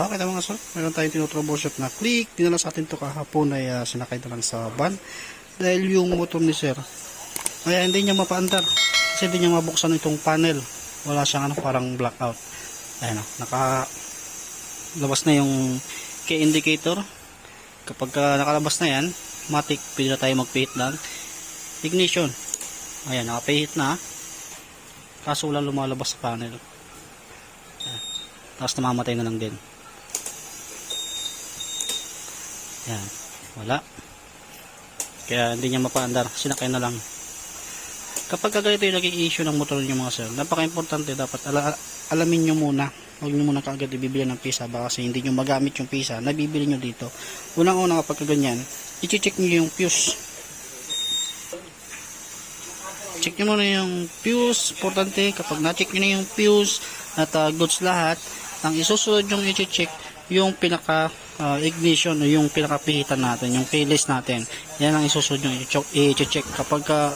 Okay na mga sir, meron tayong tinutroubleshoot na click. Dinala sa atin to kahapon ay uh, sinakay na sa van. Dahil yung motor ni sir, ay hindi niya mapaandar. Kasi hindi niya mabuksan itong panel. Wala siyang ano, parang blackout. Ayan o, naka labas na yung key indicator. Kapag uh, nakalabas na yan, matic, pwede na tayo magpihit ng ignition. Ayan, nakapihit na. Kaso wala lumalabas sa panel. Ayan. Tapos namamatay na lang din. Yan. Wala. Kaya hindi niya mapaandar. Sinakay na lang. Kapag ka ganito yung naging issue ng motor niyo mga sir, napaka-importante dapat ala alamin nyo muna. Huwag nyo muna kaagad ibibili ng pisa baka kasi hindi nyo magamit yung pisa na bibili nyo dito. Unang-una kapag ganyan, i-check nyo yung fuse. Check nyo muna yung fuse. Importante kapag na-check nyo na yung fuse at uh, goods lahat, ang isusunod yung i-check yung pinaka uh, ignition o yung pinakapihitan natin, yung keyless natin. Yan ang isusunod yung i-check. Kapag uh,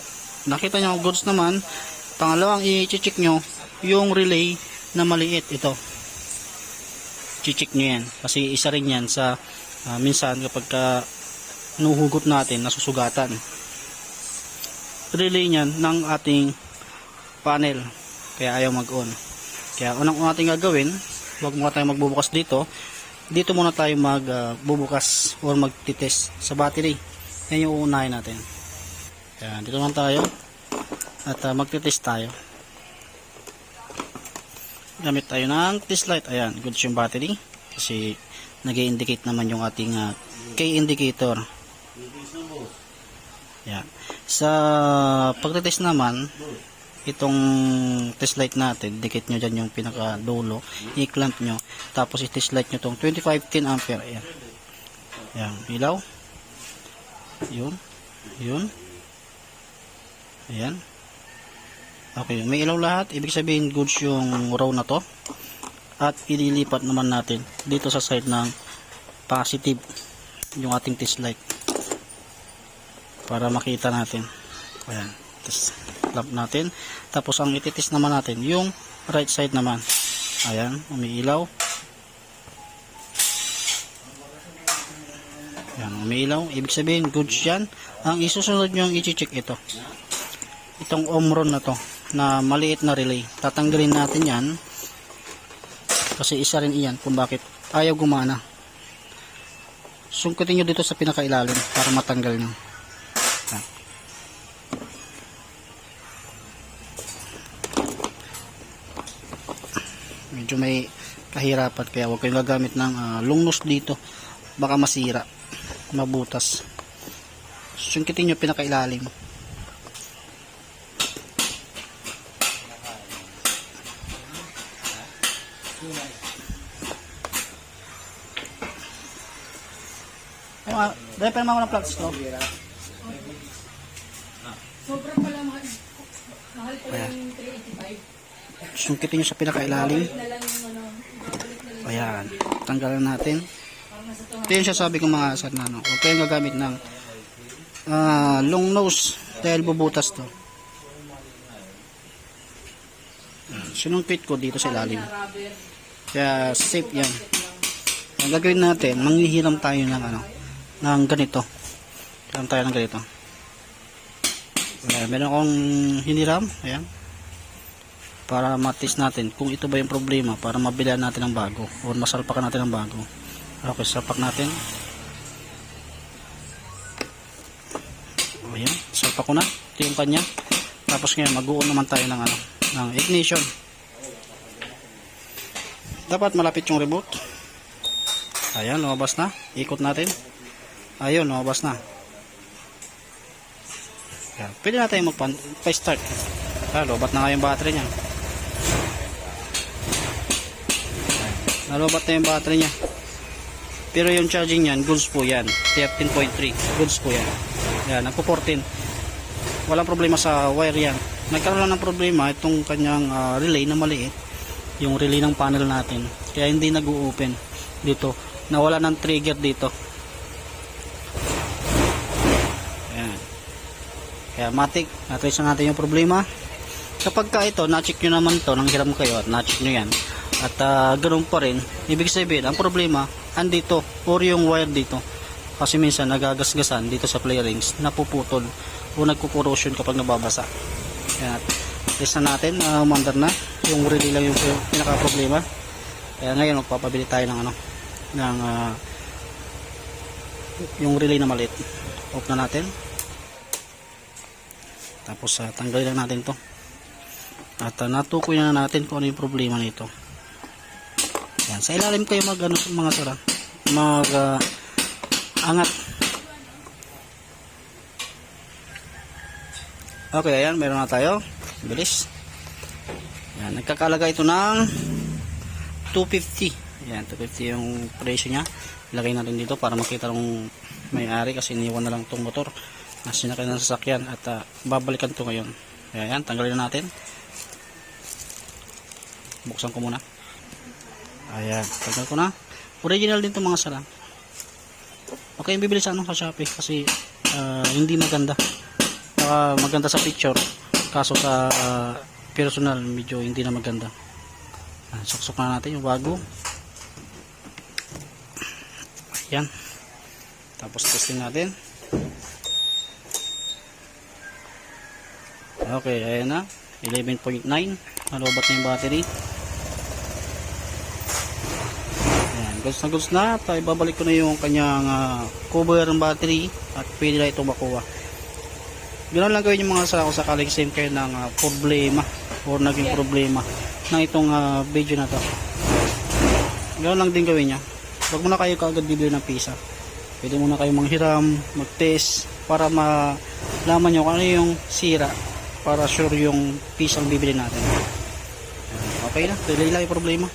nakita nyo goods naman, pangalawang i-check nyo yung relay na maliit ito. I-check nyo yan. Kasi isa rin yan sa uh, minsan kapag uh, nuhugot natin, nasusugatan. Relay niyan ng ating panel. Kaya ayaw mag-on. Kaya unang ating gagawin, huwag muna tayo magbubukas dito dito muna tayo magbubukas uh, or magtitest sa battery. Yan yung uunahin natin. Yan, dito naman tayo. At uh, magtitest tayo. Gamit tayo ng test light. Ayan, good yung battery. Kasi nag indicate naman yung ating uh, K indicator. Yan. Sa pagtitest naman itong test light natin, dikit nyo dyan yung pinaka dulo, i-clamp nyo, tapos i-test light nyo itong 2510 ampere, ayan. Ayan, ilaw. Yun. Yun. Ayan. Okay, may ilaw lahat, ibig sabihin goods yung row na to. At ililipat naman natin dito sa side ng positive yung ating test light. Para makita natin. Ayan. Tapos, lamp natin. Tapos, ang ititis naman natin, yung right side naman. Ayan, umiilaw. Ayan, umiilaw. Ibig sabihin, goods yan. Ang isusunod nyo yung i-check ito. Itong omron na to, na maliit na relay. Tatanggalin natin yan. Kasi isa rin iyan kung bakit ayaw gumana. Sungkutin nyo dito sa pinakailalim para matanggal nyo. Medyo may kahirapan kaya huwag kayong gagamit ng uh, long nose dito baka masira mabutas sungkitin nyo pinakailalim mga, dahil pa naman ng plugs to. Sobrang pala mahal. Mahal pala yung 385. Sungkitin nyo sa pinakailalim. Ayan. Tanggalan natin. Ito yung sasabi ko mga asad na ano. Huwag kayong gagamit ng ah, long nose dahil bubutas to. Sinumpit ko dito sa ilalim. Kaya safe yan. Ang gagawin natin, manghihiram tayo ng ano, ng ganito. Hiram tayo ng ganito. Ayan, meron akong hiniram. Ayan. Para matis natin kung ito ba yung problema para mabilan natin ng bago o masalpakan natin ng bago. Okay, salpak natin. Ayan, salpak ko na. Ito yung kanya. Tapos ngayon, mag-uon naman tayo ng ano, ng ignition. Dapat malapit yung remote. Ayan, lumabas na. Ikot natin. Ayun, lumabas na. Ayan. Pwede natin mag-start. Ah, lobat na nga yung battery niya. Nalobat na yung battery niya. Pero yung charging niyan, goods po yan. 13.3. Goods po yan. Ayan, nagpo 14. Walang problema sa wire yan. Nagkaroon lang ng problema itong kanyang ah, relay na maliit. Yung relay ng panel natin. Kaya hindi nag-open dito. Nawala ng trigger dito. Ayan. Kaya matik, natrace na natin yung problema. Kapag ka ito, na-check nyo naman to, nang hiram kayo at na-check nyo yan, At ah, ganun pa rin, ibig sabihin, ang problema, andito, or yung wire dito. Kasi minsan nagagasgasan dito sa play rings, napuputol o nagkukorrosion kapag nababasa. Kaya test na natin, uh, umandar na. Yung relay lang yung pinaka problema. Kaya ngayon magpapabili tayo ng ano, ng ah, yung relay na maliit. Off na natin. Tapos ah, tanggalin lang natin to. At uh, natukoy na natin kung ano yung problema nito. Yan, sa ilalim kayo mag ano, mga sara. Mag ah, angat. Okay, ayan, meron na tayo. Bilis. Yan, nagkakalaga ito ng 250. Yan, 250 yung presyo niya. Ilagay natin dito para makita ng may-ari kasi iniwan na lang itong motor na sinakay ng sasakyan at ah, babalikan to ngayon. Kaya yan, tanggalin na natin. Buksan ko muna. Ayan, tanggal ko na. Original din itong mga sala. Okay, bibili sa ano sa Shopee kasi ah, hindi maganda. Saka maganda sa picture. Kaso sa ah, personal, medyo hindi na maganda. Ah, suksok na natin yung bago. Ayan. Tapos testing natin. Okay, ayan na. 11.9. Nalobat na yung battery. Ayan, goods na goods na. At ibabalik ko na yung kanyang ah, cover ng battery at pwede na itong makuha. Ganoon lang gawin yung mga sa kung sakaling same kayo ng ah, problema or naging problema ng itong ah, video na to. Ganoon lang din gawin niya. Huwag muna kayo kaagad bibili ng pisa. Pwede muna kayo manghiram, mag-test para malaman nyo kung ano yung sira para sure yung piece ang bibili natin. Okay na, delay lang yung problema.